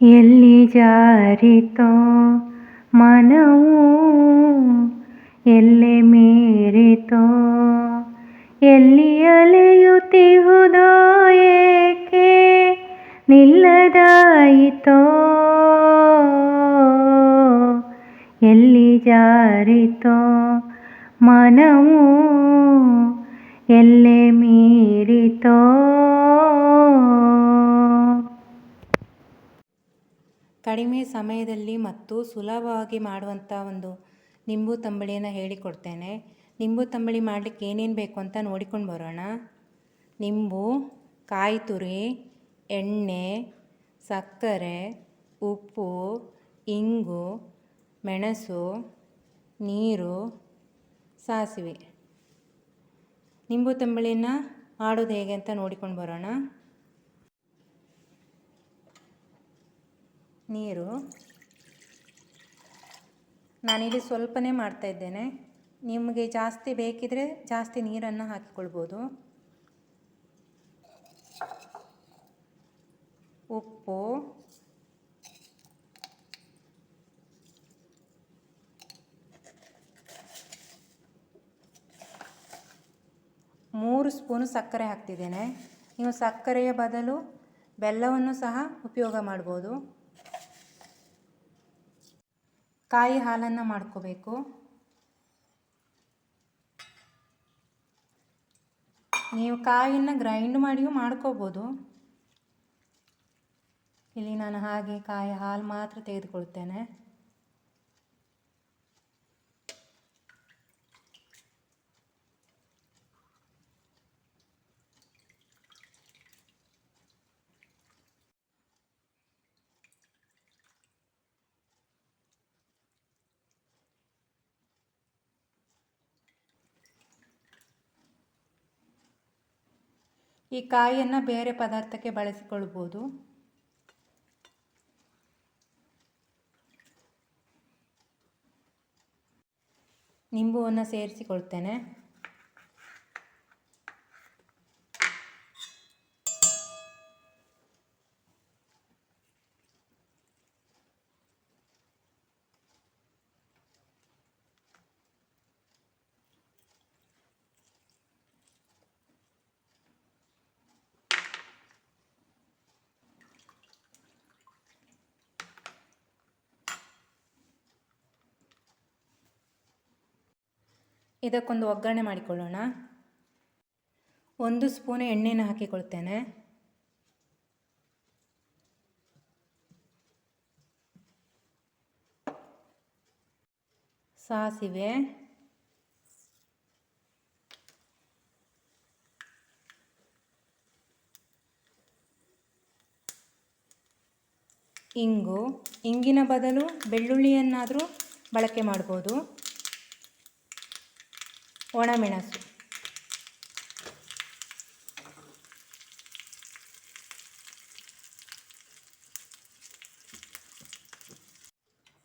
ಎಲ್ಲಿ ಜಾರಿತೋ ಮನವು ಎಲ್ಲೆ ಮೀರಿತೋ ಎಲ್ಲಿ ಅಲೆಯುತ್ತಿಹುದೋ ಏಕೆ ನಿಲ್ಲದಾಯಿತೋ ಎಲ್ಲಿ ಜಾರಿತೋ ಮನವು ಎಲ್ಲೆ ಮೀರಿತೋ ಕಡಿಮೆ ಸಮಯದಲ್ಲಿ ಮತ್ತು ಸುಲಭವಾಗಿ ಮಾಡುವಂಥ ಒಂದು ನಿಂಬು ತಂಬಳಿಯನ್ನು ಹೇಳಿಕೊಡ್ತೇನೆ. ನಿಂಬು ತಂಬಳಿ ಮಾಡಲಿಕ್ಕೆ ಏನೇನು ಬೇಕು ಅಂತ ನೋಡಿಕೊಂಡು ಬರೋಣ. ನಿಂಬು ಕಾಯಿ ತುರಿ ಎಣ್ಣೆ, ಸಕ್ಕರೆ, ಉಪ್ಪು, ಇಂಗು, ಮೆಣಸು, ನೀರು, ಸಾಸಿವೆ. ನಿಂಬು ತಂಬಳಿನ ಮಾಡೋದು ಹೇಗೆ ಅಂತ ನೋಡಿಕೊಂಡು ಬರೋಣ. ನೀರು. ನಾನಿಲ್ಲಿ ಸ್ವಲ್ಪನೇ ಮಾಡ್ತಾ ಇದ್ದೇನೆ. ನಿಮಗೆ ಜಾಸ್ತಿ ಬೇಕಿದ್ರೆ ಜಾಸ್ತಿ ನೀರನ್ನು ಹಾಕಿಕೊಳ್ಬೋದು. ಉಪ್ಪು. ಮೂರು ಸ್ಪೂನು ಸಕ್ಕರೆ ಹಾಕ್ತಿದ್ದೇನೆ. ನೀವು ಸಕ್ಕರೆಯ ಬದಲು ಬೆಲ್ಲವನ್ನು ಸಹ ಉಪಯೋಗ ಮಾಡ್ಬೋದು. ಕಾಯಿ ಹಾಲನ್ನು ಮಾಡ್ಕೋಬೇಕು. ನೀವು ಕಾಯಿನ ಗ್ರೈಂಡ್ ಮಾಡಿಯೂ ಮಾಡ್ಕೋಬೋದು. ಇಲ್ಲಿ ನಾನು ಹಾಗೆ ಕಾಯಿ ಹಾಲು ಮಾತ್ರ ತೆಗೆದುಕೊಳ್ತೇನೆ. ಈ ಕಾಯಿಯನ್ನು ಬೇರೆ ಪದಾರ್ಥಕ್ಕೆ ಬಳಸಿಕೊಳ್ಬೋದು. ನಿಂಬುವನ್ನು ಸೇರಿಸಿಕೊಳ್ತೇನೆ. ಇದಕ್ಕೊಂದು ಒಗ್ಗರಣೆ ಮಾಡಿಕೊಳ್ಳೋಣ. ಒಂದು ಸ್ಪೂನ್ ಎಣ್ಣೆಯನ್ನು ಹಾಕಿಕೊಳ್ತೇನೆ ಸಾಸಿವೆ. ಇಂಗು. ಇಂಗಿನ ಬದಲು ಬೆಳ್ಳುಳ್ಳಿಯನ್ನಾದರೂ ಬಳಕೆ ಮಾಡ್ಬೋದು. ಒಣಮೆಣಸು.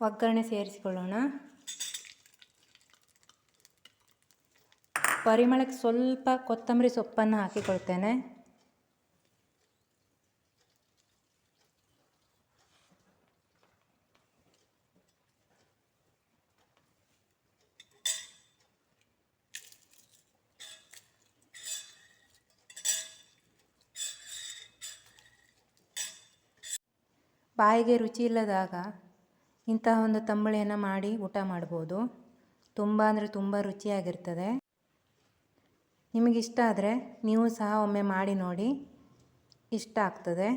ಒಗ್ಗರಣೆ ಸೇರಿಸಿಕೊಳ್ಳೋಣ. ಪರಿಮಳಕ್ಕೆ ಸ್ವಲ್ಪ ಕೊತ್ತಂಬರಿ ಸೊಪ್ಪನ್ನು ಹಾಕಿಕೊಳ್ತೇನೆ. ಬಾಯಿಗೆ ರುಚಿ ಇಲ್ಲದಾಗ ಇಂತಹ ಒಂದು ತಂಬಳಿಯನ್ನು ಮಾಡಿ ಊಟ ಮಾಡ್ಬೋದು. ತುಂಬ ಅಂದರೆ ತುಂಬ ರುಚಿಯಾಗಿರ್ತದೆ. ನಿಮಗಿಷ್ಟ ಆದರೆ ನೀವು ಸಹ ಒಮ್ಮೆ ಮಾಡಿ ನೋಡಿ, ಇಷ್ಟ ಆಗ್ತದೆ.